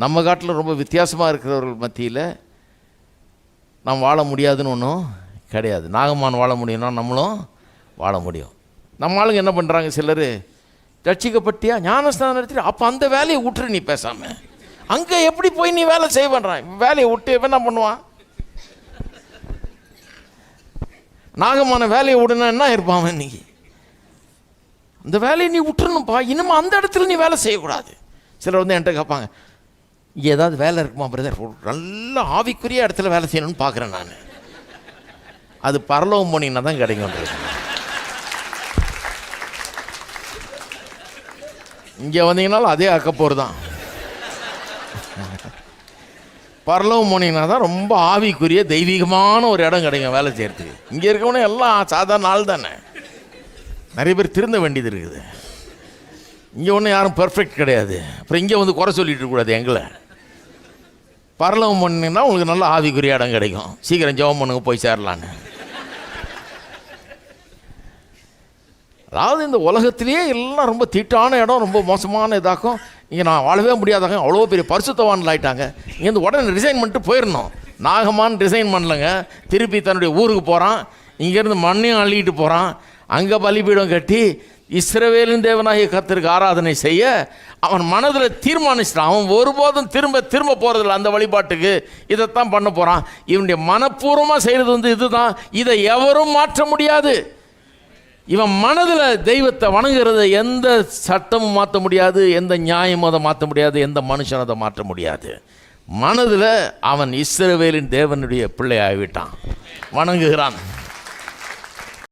நம்ம காட்டில் ரொம்ப வித்தியாசமாக இருக்கிறவர்கள் மத்தியில் நாம் வாழ முடியாதுன்னு ஒன்றும் கிடையாது. நாகமான் வாழ முடியும்னா நம்மளும் வாழ முடியும். நம்ம ஆளுங்க என்ன பண்ணுறாங்க சிலர்? ரட்சிக்கப்பட்டியா ஞானஸ்தானம் நடத்தி அப்போ அந்த வேலையை விட்டுரு நீ பேசாமல் அங்கே எப்படி போய் நீ வேலை செய்ய பண்ணுறான் வேலையை விட்டு இவன் என்ன பண்ணுவான்? நாகமான வேலையை விடுனா என்ன இருப்பான் இன்னைக்கு? அந்த வேலையை நீ விட்டுறணும்ப்பா இனிமே அந்த இடத்துல நீ வேலை செய்யக்கூடாது. சிலர் வந்து என்கிட்ட கேட்பாங்க ஏதாவது வேலை இருக்குமா பிரதர் நல்ல ஆவிக்குரிய இடத்துல வேலை செய்யணும்னு பார்க்குறேன் நான். அது பரலோகம் போனீங்கன்னா தான் கிடைக்கும் இங்கே வந்தீங்கனாலும் அதே அக்கப்போர் தான். பரலோகம் போனீங்கன்னா தான் ரொம்ப ஆவிக்குரிய தெய்வீகமான ஒரு இடம் கிடைக்கும் வேலை செய்கிறதுக்கு இங்கே இருக்கவனே எல்லாம் சாதாரண ஆள் தானே. நிறைய பேர் திருந்த வேண்டியது இருக்குது. இங்கே ஒன்றும் யாரும் பர்ஃபெக்ட் கிடையாது. அப்புறம் இங்கே வந்து குறை சொல்லிட்டு இருக்கக்கூடாது எங்களை. பரலவம் பண்ணிங்கன்னா உங்களுக்கு நல்ல ஆவிக்குரிய இடம் கிடைக்கும். சீக்கிரம் ஜெபம் பண்ணுங்க போய் சேரலான்னு. அதாவது இந்த உலகத்திலேயே எல்லாம் ரொம்ப தீட்டான இடம் ரொம்ப மோசமான இதாக்கும். இங்கே நான் வாழவே முடியாதாங்க அவ்வளோ பெரிய பரிசுத்தவான்கள் ஆயிட்டாங்க. இங்கேருந்து உடனே ரிசைன் பண்ணிட்டு போயிடணும் நாகமான் ரிசைன் பண்ணலங்க. திருப்பி தன்னுடைய ஊருக்கு போகிறான் இங்கேருந்து மண்ணையும் அள்ளிக்கிட்டு போகிறான் அங்கே பலிபீடம் கட்டி இஸ்ரவேலின் தேவனாகிய கத்திற்கு ஆராதனை செய்ய அவன் மனதில் தீர்மானிச்சிட்டான். அவன் ஒருபோதும் திரும்ப திரும்ப போகிறதில்ல அந்த வழிபாட்டுக்கு. இதைத்தான் பண்ண போகிறான் இவனுடைய மனப்பூர்வமாக செய்கிறது வந்து இதுதான். இதை எவரும் மாற்ற முடியாது. இவன் மனதில் தெய்வத்தை வணங்குறத எந்த சட்டமும் மாற்ற முடியாது. எந்த நியாயமும் அதை மாற்ற முடியாது. எந்த மனுஷன் அதை மாற்ற முடியாது. மனதில் அவன் இஸ்ரவேலின் தேவனுடைய பிள்ளை ஆகிவிட்டான் வணங்குகிறான்.